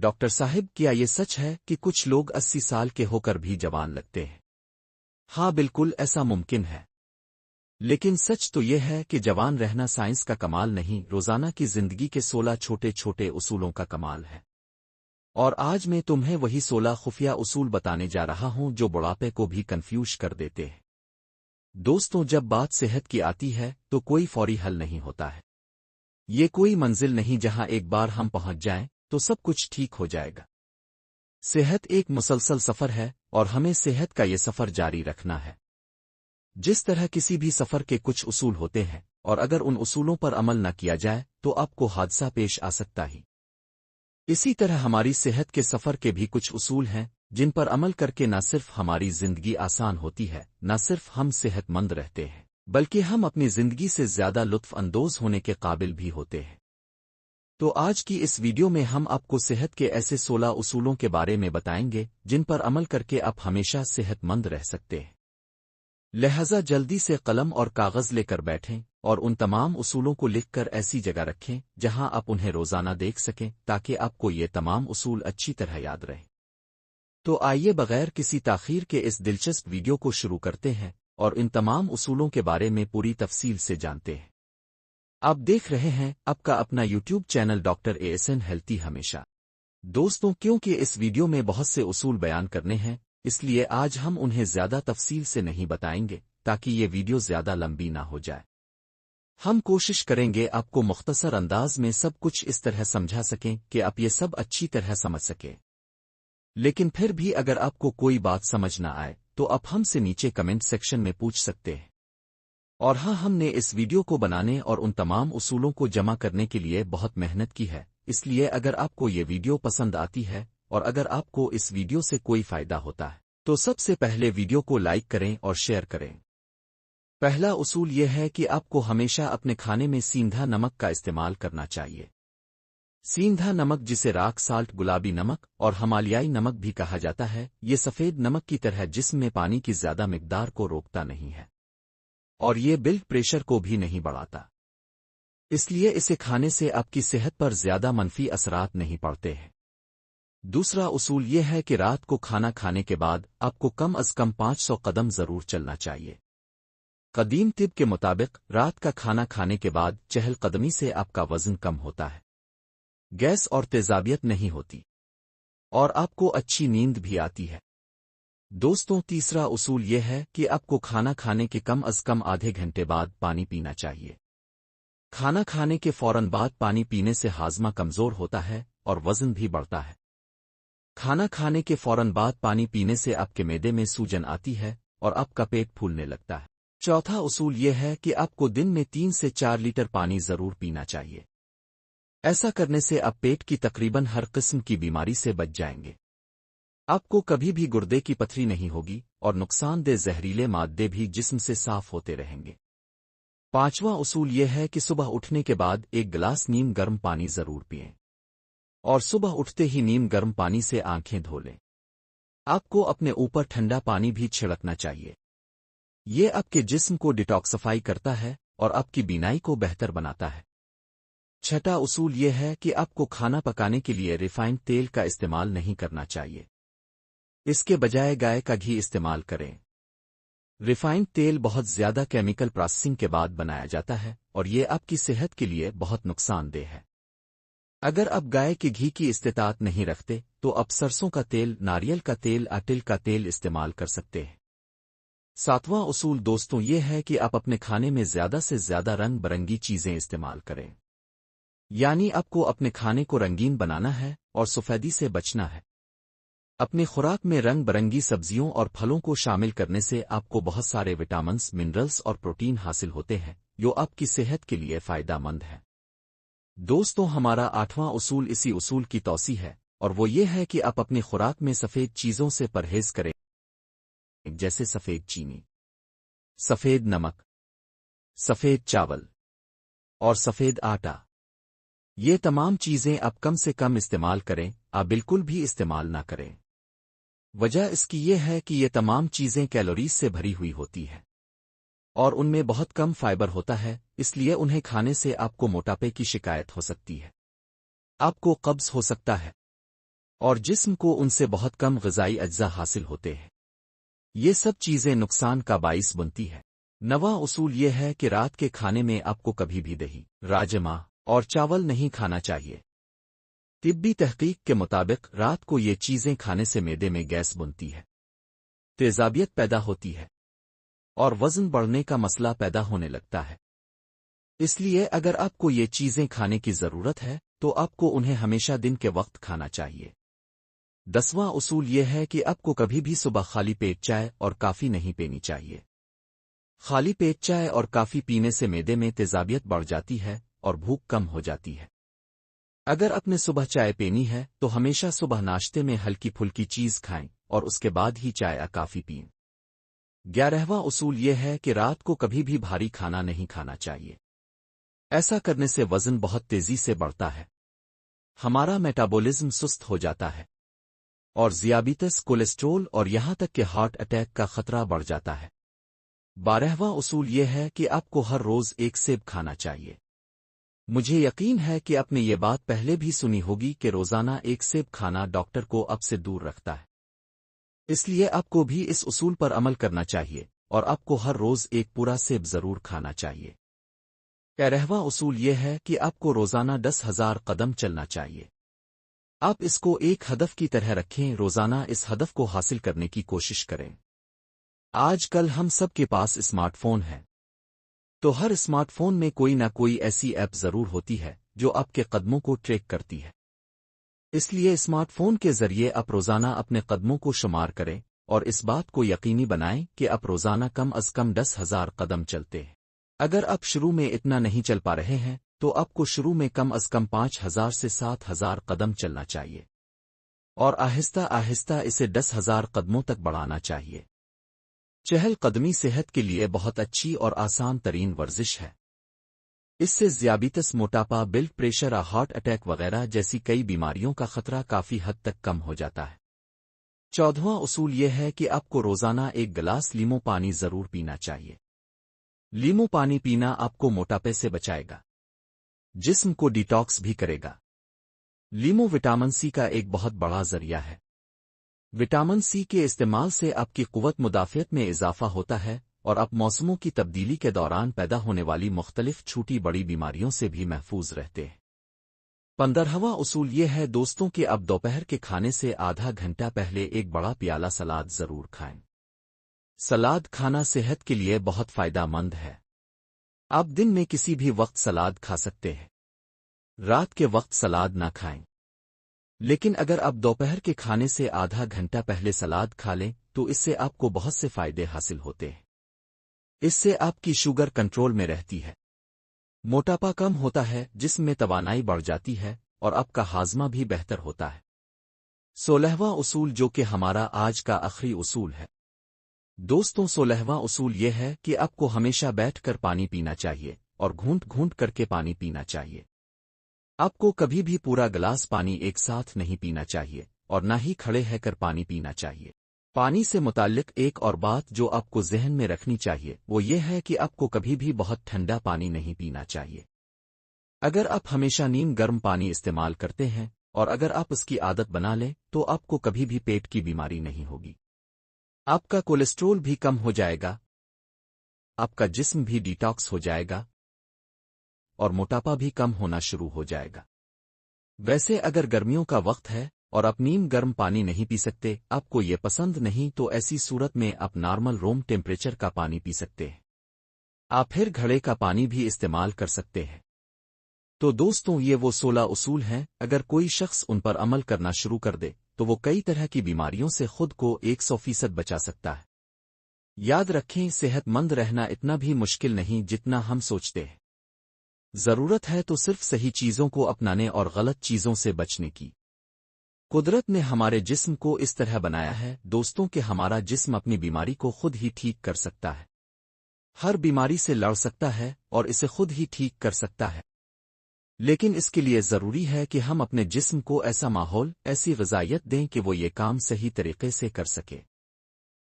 Doctor Sahib, क्या ये सच है कि कुछ लोग अस्सी साल के होकर भी जवान लगते हैं? हाँ बिल्कुल, ऐसा मुमकिन है। लेकिन सच तो यह है कि जवान रहना साइंस का कमाल नहीं, रोज़ाना की ज़िंदगी के सोलह छोटे छोटे उसूलों का कमाल है। और आज मैं तुम्हें वही सोलह खुफिया उसूल बताने जा रहा हूँ जो बुढ़ापे को भी कन्फ्यूज़ कर देते हैं। दोस्तों, जब बात सेहत की आती है तो कोई फौरी हल नहीं होता है। ये कोई मंजिल नहीं जहाँ एक बार हम पहुँच जाएँ तो सब कुछ ठीक हो जाएगा। सेहत एक मुसलसल सफ़र है और हमें सेहत का ये सफ़र जारी रखना है। जिस तरह किसी भी सफ़र के कुछ उसूल होते हैं, और अगर उन उसूलों पर अमल न किया जाए तो आपको हादसा पेश आ सकता ही। इसी तरह हमारी सेहत के सफ़र के भी कुछ उसूल हैं, जिन पर अमल करके न सिर्फ़ हमारी ज़िंदगी आसान होती है, न सिर्फ़ हम सेहतमंद रहते हैं, बल्कि हम अपनी ज़िंदगी से ज़्यादा लुत्फ अंदोज होने के काबिल भी होते हैं। तो आज की इस वीडियो में हम आपको सेहत के ऐसे सोलह उसूलों के बारे में बताएँगे, जिन पर अमल करके आप हमेशा सेहतमंद रह सकते हैं। लिहाजा जल्दी से कलम और कागज़ लेकर बैठें और उन तमाम उसूलों को लिखकर ऐसी जगह रखें, जहाँ आप उन्हें रोज़ाना देख सकें, ताकि आपको ये तमाम उसूल अच्छी तरह याद रहें। तो आइए बगैर किसी ताखीर के इस दिलचस्प वीडियो को शुरू करते हैं और इन तमाम उसूलों के बारे में पूरी तफसील से जानते हैं। आप देख रहे हैं, आपका अपना YouTube channel doctor A S N healthy हमेशा। दोस्तों, क्योंकि इस वीडियो में बहुत से उसूल बयान करने हैं, इसलिए आज हम उन्हें ज़्यादा तफसील से नहीं बताएँगे, ताकि ये वीडियो ज़्यादा लंबी ना हो जाए। हम कोशिश करेंगे आपको मुख्तसर अंदाज में सब कुछ इस तरह समझा सकें कि आप ये सब अच्छी तरह समझ सकें। लेकिन फिर भी अगर आपको कोई बात समझ ना आए तो आप हमसे नीचे कमेंट सेक्शन में पूछ सकते हैं। और हाँ हमने इस वीडियो को बनाने और उन तमाम उसूलों को जमा करने के लिए बहुत मेहनत की है। इसलिए अगर आपको ये वीडियो पसंद आती है और अगर आपको इस वीडियो से कोई फ़ायदा होता है तो सबसे पहले वीडियो को लाइक करें और शेयर करें। पहला उसूल यह है कि आपको हमेशा अपने खाने में सींधा नमक का इस्तेमाल करना चाहिए। सींधा नमक, जिसे राख, साल्ट, गुलाबी नमक और हमालियाई नमक भी कहा जाता है, ये सफ़ेद नमक की तरह जिसम पानी की ज़्यादा मिकदार को रोकता नहीं है। और ये ब्लड प्रेशर को भी नहीं बढ़ाता। इसलिए इसे खाने से आपकी सेहत पर ज़्यादा मनफी असरात नहीं पड़ते हैं। दूसरा उसूल यह है कि रात को खाना खाने के बाद आपको कम अज कम 500 कदम ज़रूर चलना चाहिए। कदीम तिब के मुताबिक रात का खाना खाने के बाद चहलकदमी से आपका वज़न कम होता है। गैस और तेजाबियत नहीं होती। और आपको अच्छी नींद भी आती है। दोस्तों, तीसरा उसूल यह है कि आपको खाना खाने के कम अज कम आधे घंटे बाद पानी पीना चाहिए। खाना खाने के फ़ौरन बाद पानी पीने से हाजमा कमज़ोर होता है और वज़न भी बढ़ता है। खाना खाने के फ़ौरन बाद पानी पीने से आपके मैदे में सूजन आती है और आपका पेट फूलने लगता है। चौथा उसूल यह है कि आपको दिन में तीन से चार लीटर पानी ज़रूर पीना चाहिए। ऐसा करने से आप पेट की तकरीबन हर किस्म की बीमारी से बच जाएँगे। आपको कभी भी गुर्दे की पथरी नहीं होगी और नुकसानदेह जहरीले मादे भी जिस्म से साफ़ होते रहेंगे। पांचवा उसूल यह है कि सुबह उठने के बाद एक गिलास नीम गर्म पानी ज़रूर पिएँ और सुबह उठते ही नीम गर्म पानी से आँखें धो लें। आपको अपने ऊपर ठंडा पानी भी छिड़कना चाहिए। ये आपके जिस्म को डिटॉक्सिफाई करता है और आपकी बीनाई को बेहतर बनाता है। छठा उसूल यह है कि आपको खाना पकाने के लिए रिफाइंड तेल का इस्तेमाल नहीं करना चाहिए। इसके बजाय गाय का घी इस्तेमाल करें। रिफाइंड तेल बहुत ज़्यादा केमिकल प्रोसेसिंग के बाद बनाया जाता है और ये आपकी सेहत के लिए बहुत नुकसानदेह है। अगर आप गाय के घी की इस्तेतात नहीं रखते तो आप सरसों का तेल, नारियल का तेल अटिल का तेल इस्तेमाल कर सकते हैं। सातवां उसूल दोस्तों ये है कि आप अपने खाने में ज़्यादा से ज़्यादा रंग बरंगी चीज़ें इस्तेमाल करें। यानी आपको अपने खाने को रंगीन बनाना है और सफेदी से बचना है। अपनी खुराक में रंग बरंगी सब्जियों और फलों को शामिल करने से आपको बहुत सारे विटामिन्स, मिनरल्स और प्रोटीन हासिल होते हैं, जो आपकी सेहत के लिए फायदामंद है। दोस्तों, हमारा आठवां उसूल इसी उसूल की तोसी है, और वो ये है कि आप अपनी खुराक में सफ़ेद चीज़ों से परहेज करें, जैसे सफ़ेद चीनी, सफ़ेद नमक, सफ़ेद चावल, और सफ़ेद आटा। ये तमाम चीज़ें आप कम से कम इस्तेमाल करें, आप बिल्कुल भी इस्तेमाल ना करें। वजह इसकी यह है कि ये तमाम चीज़ें कैलोरीज से भरी हुई होती हैं। और उनमें बहुत कम फाइबर होता है, इसलिए उन्हें खाने से आपको मोटापे की शिकायत हो सकती है। आपको कब्ज हो सकता है। और जिस्म को उनसे बहुत कम गजाई अज्जा हासिल होते हैं। ये सब चीज़ें नुकसान का बाइस बनती है। नवा उसूल ये है कि रात के खाने में आपको कभी भी दही, राजमा और चावल नहीं खाना चाहिए। तिब्बी तहकीक के मुताबिक रात को ये चीज़ें खाने से मैदे में गैस बनती है। तेजाबियत पैदा होती है। और वज़न बढ़ने का मसला पैदा होने लगता है। इसलिए अगर आपको ये चीज़ें खाने की ज़रूरत है तो आपको उन्हें हमेशा दिन के वक्त खाना चाहिए। दसवां उसूल यह है कि आपको कभी भी सुबह खाली पेट चाय और काफ़ी नहीं पीनी चाहिए। खाली पेट चाय और काफ़ी पीने से मैदे में तेजाबियत बढ़ जाती है और भूख कम हो जाती है। अगर अपने सुबह चाय पीनी है तो हमेशा सुबह नाश्ते में हल्की फुल्की चीज़ खाएँ, और उसके बाद ही चाय या काफ़ी पीएँ। ग्यारहवा उसूल यह है कि रात को कभी भी भारी खाना नहीं खाना चाहिए। ऐसा करने से वज़न बहुत तेज़ी से बढ़ता है। हमारा मेटाबॉलिज्म सुस्त हो जाता है, और जियाबितस, कोलेस्ट्रोल और यहाँ तक कि हार्ट अटैक का खतरा बढ़ जाता है। बारहवा उसूल यह है कि आपको हर रोज एक सेब खाना चाहिए। मुझे यकीन है कि आपने ये बात पहले भी सुनी होगी कि रोज़ाना एक सेब खाना डॉक्टर को अब से दूर रखता है। इसलिए आपको भी इस उसूल पर अमल करना चाहिए और आपको हर रोज एक पूरा सेब ज़रूर खाना चाहिए। तेरहवा उसूल यह है कि आपको रोज़ाना दस हज़ार कदम चलना चाहिए। आप इसको एक हदफ की तरह रखें, रोज़ाना इस हदफ को हासिल करने की कोशिश करें। आजकल हम सब के पास स्मार्टफ़ोन है। तो हर स्मार्टफ़ोन में कोई ना कोई ऐसी ऐप ज़रूर होती है, जो आपके कदमों को ट्रैक करती है। इसलिए स्मार्टफ़ोन के ज़रिए आप रोज़ाना अपने कदमों को शुमार करें और इस बात को यकीनी बनाएँ कि आप रोज़ाना कम अज कम दस हज़ार कदम चलते हैं। अगर आप शुरू में इतना नहीं चल पा रहे हैं तो आपको शुरू में कम अज कम पाँच हज़ार से सात हज़ार कदम चलना चाहिए। और आहिस्ता आहिस्ता इसे दस हज़ार कदमों तक बढ़ाना चाहिए। चहल कदमी सेहत के लिए बहुत अच्छी और आसान तरीन वर्जिश है। इससे ज्याबितस, मोटापा, ब्लड प्रेशर और हार्ट अटैक वगैरह जैसी कई बीमारियों का खतरा काफ़ी हद तक कम हो जाता है। चौदहवां उसूल यह है कि आपको रोज़ाना एक गिलास लीमो पानी ज़रूर पीना चाहिए। लीमो पानी पीना आपको मोटापे से बचाएगा। जिस्म को डिटॉक्स भी करेगा। लीमो विटामिन सी का एक बहुत बड़ा ज़रिया है। विटामिन सी के इस्तेमाल से आपकी कुवत मुदाफियत में इजाफा होता है और आप मौसमों की तब्दीली के दौरान पैदा होने वाली मुख्तलिफ़ छोटी बड़ी बीमारियों से भी महफूज रहते हैं। पंद्रहवा उसूल यह है, दोस्तों, कि अब दोपहर के खाने से आधा घंटा पहले एक बड़ा प्याला सलाद ज़रूर खाएँ। सलाद खाना सेहत के लिए बहुत फायदामंद है। आप दिन में किसी भी वक्त सलाद खा सकते हैं। रात के वक्त सलाद ना खाएँ। लेकिन अगर आप दोपहर के खाने से आधा घंटा पहले सलाद खा लें तो इससे आपको बहुत से फ़ायदे हासिल होते हैं। इससे आपकी शुगर कंट्रोल में रहती है। मोटापा कम होता है, जिसमें तवानाई बढ़ जाती है, और आपका हाजमा भी बेहतर होता है। सोलहवा उसूल जो कि हमारा आज का आखिरी उसूल है। दोस्तों, सोलहवा उसूल यह है कि आपको हमेशा बैठकर पानी पीना चाहिए, और घूंट घूंट करके पानी पीना चाहिए। आपको कभी भी पूरा गिलास पानी एक साथ नहीं पीना चाहिए और न ही खड़े रहकर पानी पीना चाहिए। पानी से मुतालिक एक और बात जो आपको जहन में रखनी चाहिए, वो ये है कि आपको कभी भी बहुत ठंडा पानी नहीं पीना चाहिए। अगर आप हमेशा नीम गर्म पानी इस्तेमाल करते हैं और अगर आप उसकी आदत बना लें तो आपको कभी भी पेट की बीमारी नहीं होगी। आपका कोलेस्ट्रोल भी कम हो जाएगा। आपका जिस्म भी डिटॉक्स हो जाएगा। और मोटापा भी कम होना शुरू हो जाएगा। वैसे अगर गर्मियों का वक्त है और आप नीम गर्म पानी नहीं पी सकते, आपको ये पसंद नहीं तो ऐसी सूरत में आप नॉर्मल रूम टेम्परेचर का पानी पी सकते हैं। आप फिर घड़े का पानी भी इस्तेमाल कर सकते हैं। तो दोस्तों, ये वो सोलह उसूल हैं। अगर कोई शख्स उन पर अमल करना शुरू कर दे तो वो कई तरह की बीमारियों से खुद को एक सौ फ़ीसद बचा सकता है। याद रखें, सेहतमंद रहना इतना भी मुश्किल नहीं जितना हम सोचते हैं। ज़रूरत है तो सिर्फ़ सही चीज़ों को अपनाने और गलत चीज़ों से बचने की। कुदरत ने हमारे जिस्म को इस तरह बनाया है, दोस्तों, कि हमारा जिस्म अपनी बीमारी को खुद ही ठीक कर सकता है। हर बीमारी से लड़ सकता है और इसे खुद ही ठीक कर सकता है। लेकिन इसके लिए ज़रूरी है कि हम अपने जिस्म को ऐसा माहौल, ऐसी गजाइत दें कि वो ये काम सही तरीके से कर सके।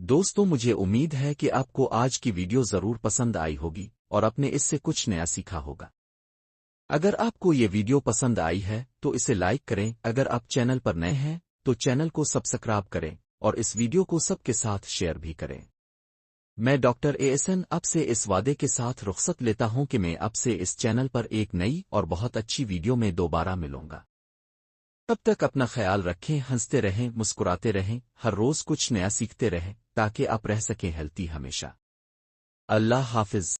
दोस्तों, मुझे उम्मीद है कि आपको आज की वीडियो ज़रूर पसंद आई होगी और अपने इससे कुछ नया सीखा होगा। अगर आपको ये वीडियो पसंद आई है तो इसे लाइक करें। अगर आप चैनल पर नए हैं तो चैनल को सब्सक्राइब करें और इस वीडियो को सबके साथ शेयर भी करें। मैं डॉक्टर एएसएन अब से इस वादे के साथ रुख्सत लेता हूँ कि मैं अब से इस चैनल पर एक नई और बहुत अच्छी वीडियो में दोबारा मिलूँगा। तब तक अपना ख्याल रखें, हँसते रहें, मुस्कुराते रहें, हर रोज कुछ नया सीखते रहें, ताकि आप रह सकें हेल्थी हमेशा। अल्लाह हाफिज।